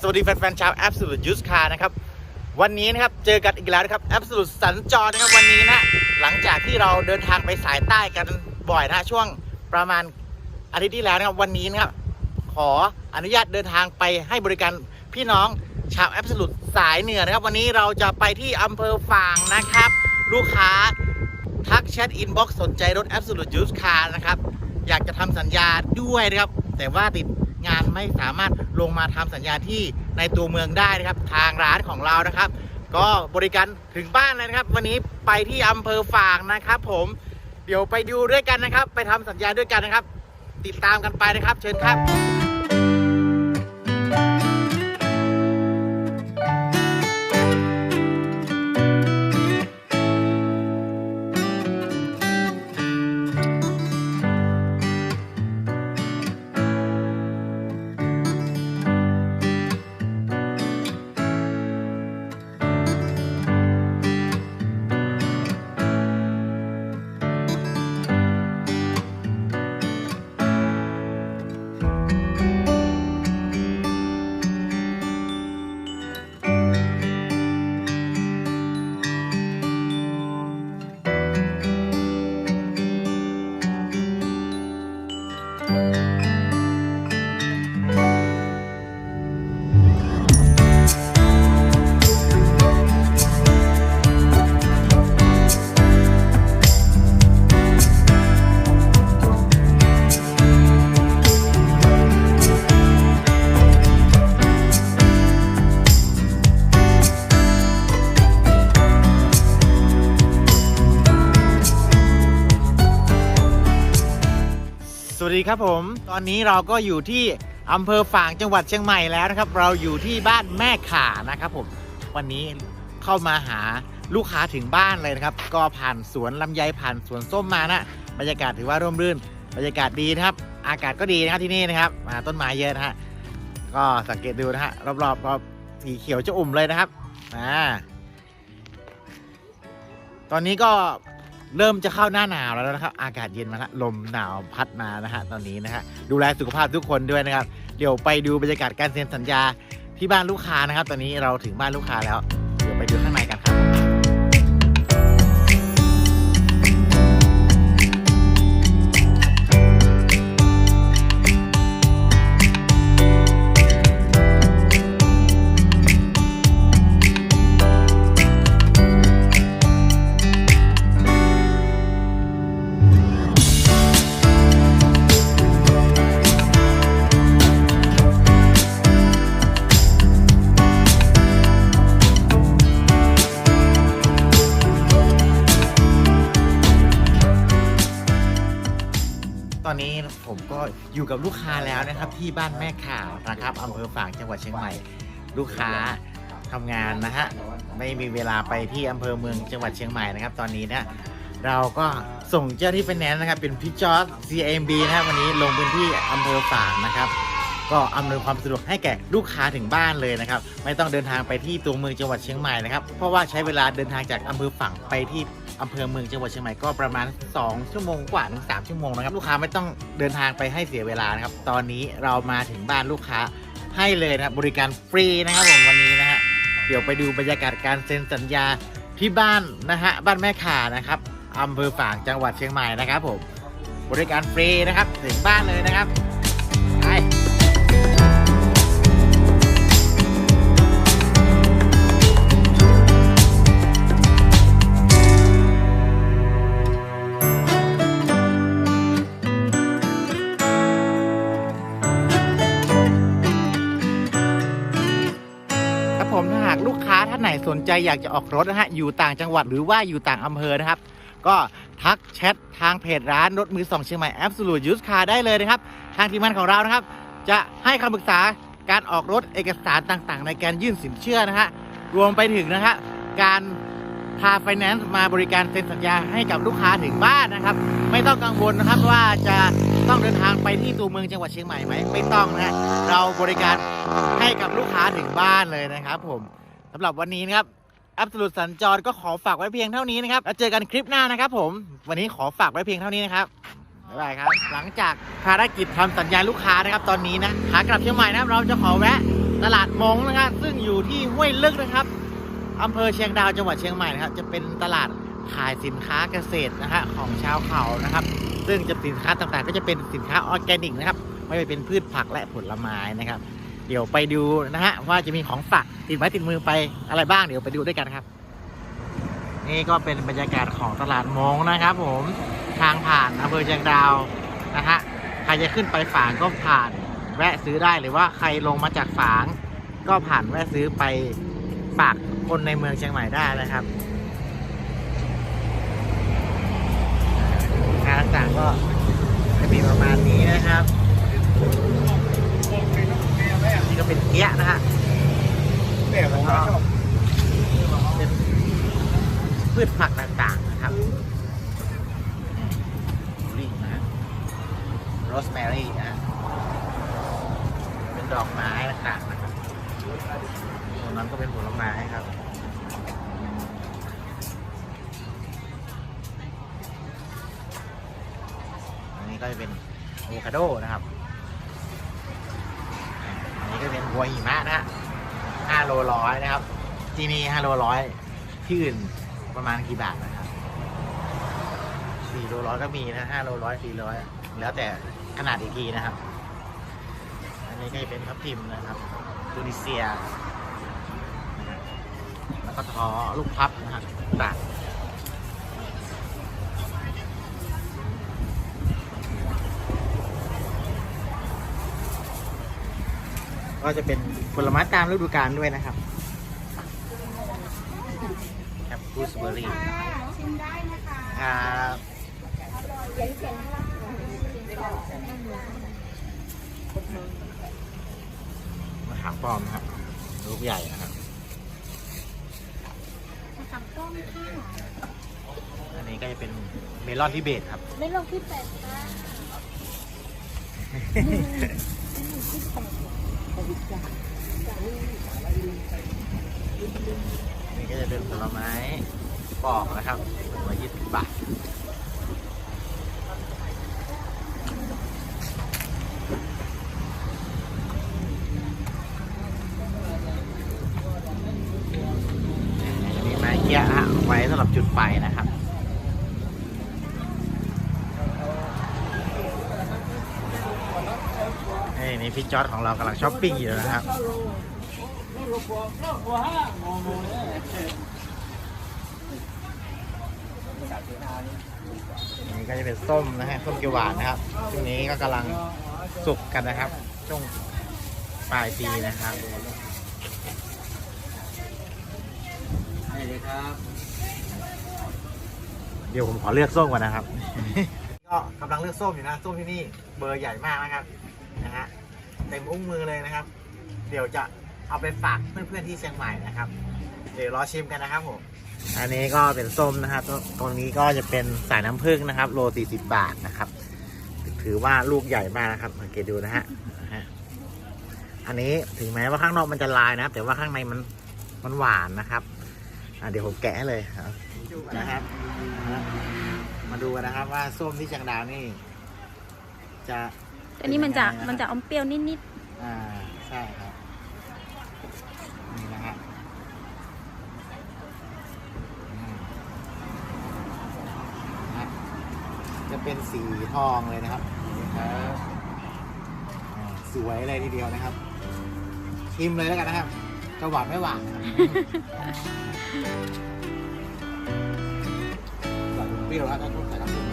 สวัสดีแฟนๆชาว Absolute Use Car นะครับ วันนี้นะครับ เจอกันอีกแล้วนะครับ Absolute สัญจรนะครับวันนี้นะหลังจากที่เราเดินทางไปสายใต้กันบ่อยนะช่วงประมาณอาทิตย์ที่แล้วนะครับวันนี้นะครับ ขออนุญาตเดินทางไปให้บริการพี่น้องชาว Absolute สายเหนือนะครับ วันนี้เราจะไปที่อำเภอฝางนะครับ ลูกค้าทักแชทอินบ็อกซ์สนใจรถ Absolute Use Car นะครับอยากจะทำสัญญาด้วยนะครับ แต่ว่าติด งานไม่สามารถลงมาทำสัญญาที่ในตัวเมืองได้นะครับ ทางร้านของเรานะครับ ก็บริการถึงบ้านเลยนะครับ วันนี้ไปที่อำเภอฝางนะครับ ผมเดี๋ยวไปดูด้วยกันนะครับ ไปทำสัญญาด้วยกันนะครับ ติดตามกันไปนะครับ เชิญครับ วัสดีครับผม ตอนนี้เราก็อยู่ที่อำเภอฝางจังหวัดเชียงใหม่แล้วนะครับ เราอยู่ที่บ้านแม่ข่านะครับผม วันนี้เข้ามาหาลูกค้าถึงบ้านเลยนะครับ ก็ผ่านสวนลำไยผ่านสวนส้มมานะบรรยากาศถือว่าร่มรื่น บรรยากาศดีนะครับ อากาศก็ดีนะครับที่นี่นะครับอ่าต้นไม้เยอะนะฮะก็สังเกตดูนะฮะรอบๆรอบสีเขียวจะอุ่มเลยนะครับอ่าตอนนี้ก็ เริ่มจะเข้าหน้าหนาวแล้วนะครับ อากาศเย็นมาแล้วลมหนาวพัดมานะฮะตอนนี้นะฮะดูแลสุขภาพทุกคนด้วยนะครับ เดี๋ยวไปดูบรรยากาศการเซ็นสัญญาที่บ้านลูกค้านะครับ ตอนนี้เราถึงบ้านลูกค้าแล้ว เดี๋ยวไปดูข้างในกัน ก็อยู่กับลูกค้าแล้วนะครับที่บ้านแม่ข่าวนะครับอำเภอฝางจังหวัดเชียงใหม่ ลูกค้าทำงานนะฮะไม่มีเวลาไปที่อำเภอเมืองจังหวัดเชียงใหม่นะครับ ตอนนี้เนี่ยเราก็ส่งเจ้าที่ไฟแนนซ์นะครับเป็นพี่จอร์ด CMB นะครับวันนี้ลงพื้นที่อำเภอฝางนะครับ ก็อำนวยความสะดวกให้แก่ลูกค้าถึงบ้านเลยนะครับ ไม่ต้องเดินทางไปที่ตัวเมืองจังหวัดเชียงใหม่นะครับ เพราะว่าใช้เวลาเดินทางจากอำเภอฝางไปที่อำเภอเมืองจังหวัดเชียงใหม่ก็ประมาณ 2 ชั่วโมงกว่าถึง3ชั่วโมงนะครับ ลูกค้าไม่ต้องเดินทางไปให้เสียเวลานะครับ ตอนนี้เรามาถึงบ้านลูกค้าให้เลยนะครับบริการฟรีนะครับผมวันนี้นะฮะเดี๋ยวไปดูบรรยากาศการเซ็นสัญญาที่บ้านนะฮะบ้านแม่ข่านะครับอำเภอฝางจังหวัดเชียงใหม่นะครับผมบริการฟรีนะครับถึงบ้านเลยนะครับ นไหนสนใจอยากจะออกรถนะฮะอยู่ต่างจังหวัดหรือว่าอยู่ต่างอำเภอนะครับ ก็ทักแชททางเพจร้านรถมือสองเชียงใหม่ Absolute Use Car ได้เลยนะครับ ทางทีมงานของเรานะครับ จะให้คำปรึกษาการออกรถเอกสารต่างๆ ในการยื่นสินเชื่อนะฮะรวมไปถึงนะฮะการพาไฟแนนซ์มาบริการเซ็นสัญญาให้กับลูกค้าถึงบ้านนะครับ ไม่ต้องกังวลนะครับว่าจะต้องเดินทางไปที่ตัวเมืองจังหวัดเชียงใหม่ไหมไม่ต้องนะเราบริการให้กับลูกค้าถึงบ้านเลยนะครับผมำหรับวันนี้นะครับอับส t สัญจรก็ขอฝากไว้เพียงเท่านี้นะครับ แล้วเจอกันคลิปหน้านะครับผม วันนี้ขอฝากไว้เพียงเท่านี้นะครับ บ๊ายบายครับ หลังจากภารกิจทำสัญญาลูกค้านะครับ ตอนนี้นะขากลับเชียงใหม่นะครับเราจะขอแวะตลาดมงนะครับซึ่งอยู่ที่ห้วยลึกนะครับอำเภอเชียงดาวจังหวัดเชียงใหม่นะครับ จะเป็นตลาดขายสินค้าเกษตรนะฮะของชาวเขานะครับ ซึ่งจะสินค้าต่างๆ ก็จะเป็นสินค้าออร์แกนิกนะครับ ไม่ว่าเป็นพืชผักและผลไม้นะครับ เดี๋ยวไปดูนะฮะว่าจะมีของฝากติดไม้ติดมือไปอะไรบ้างเดี๋ยวไปดูด้วยกันครับ นี่ก็เป็นบรรยากาศของตลาดมงนะครับ ผมทางผ่านอำเภอเชียงดาวนะฮะใครจะขึ้นไปฝางก็ผ่านแวะซื้อได้หรือว่าใครลงมาจากฝาง ก็ผ่านแวะซื้อไปฝากคนในเมืองเชียงใหม่ได้นะครับสินต่างก็จะมีประมาณ ดอกไม้ต่างๆนะครับตรงนั้นก็เป็นผลไม้ครับอันนี้ก็จะเป็นอะโวคาโดนะครับ อันนี้ก็เป็นบัวหิมะนะฮะห้าโลร้อยนะครับ ที่นี่ห้าโลร้อยที่อื่นประมาณกี่บาทนะครับสี่โลร้อยก็มีนะห้าโลร้อยสี่ร้อยแล้วแต่ขนาดอีกทีนะครับ นี้ก็จะเป็นทับทิมนะครับตูนิเซียแล้วก็ทอลูกพับนะครับต่าก็จะเป็นผลไม้ตามฤดูกาลด้วยนะครับแอปเปูสเบอร์รี่ชิมได้นะคะครับ มะขามป้อมนะครับลูกใหญ่นะครับมะขามป้อมค่ะอันนี้ก็จะเป็นเมลอนทิเบตครับไม่ลงที่แปดค่ะที่แปดบริจาคนี่ก็จะเป็นผลไม้ปอกนะครับตัวยี่สิบบาท อันนี้ไม้ เกี้ยฮะไว้สำหรับจุดไฟนะครับนี่นี่พี่จอร์ดของเรากำลังช้อปปิ้งอยู่นะครับอันนี้ก็จะเป็นส้มนะฮะส้มเขียวหวานนะครับช่วงนี้ก็กำลังสุกกันนะครับช่วงปลายปีนะครับ เดี๋ยวผมขอเลือกส้มก่อนนะครับ ก็กำลังเลือกส้มอยู่นะส้มที่นี่เบอร์ใหญ่มากนะครับนะฮะเต็มอุ้งมือเลยนะครับ เดี๋ยวจะเอาไปฝากเพื่อนๆที่เชียงใหม่นะครับ เดี๋ยวรอชิมกันนะครับผมอันนี้ก็เป็นส้มนะครับตรงตรงนี้ก็จะเป็นสายน้ำผึ้งนะครับ โล40บาทนะครับ ถือว่าลูกใหญ่มากนะครับสังเกตดูนะฮะนะฮะอันนี้ถึงแม้ว่าข้างนอกมันจะลายนะครับ แต่ว่าข้างในมันมันหวานนะครับ อะเดี๋ยวผมแกะให้เลยครับดูกันนะครับนะฮะมาดูกันนะครับว่าส้มที่เชียงดาวนี่ จะอันนี้มันจะเป็ยังไงมันจะอมเปรี้ยวนิดอ่าใช่ครับนี่นะฮะอืมนะฮะจะเป็นสีทองเลยนะครับนี่ครับอ่าสวยเลยทีเดียวนะครับชิมเลยแล้วกันนะครับ จะหวานไม่หวานนะครับหวานเปรี้ยวแล้วต้องใส่น้ำผึ้ง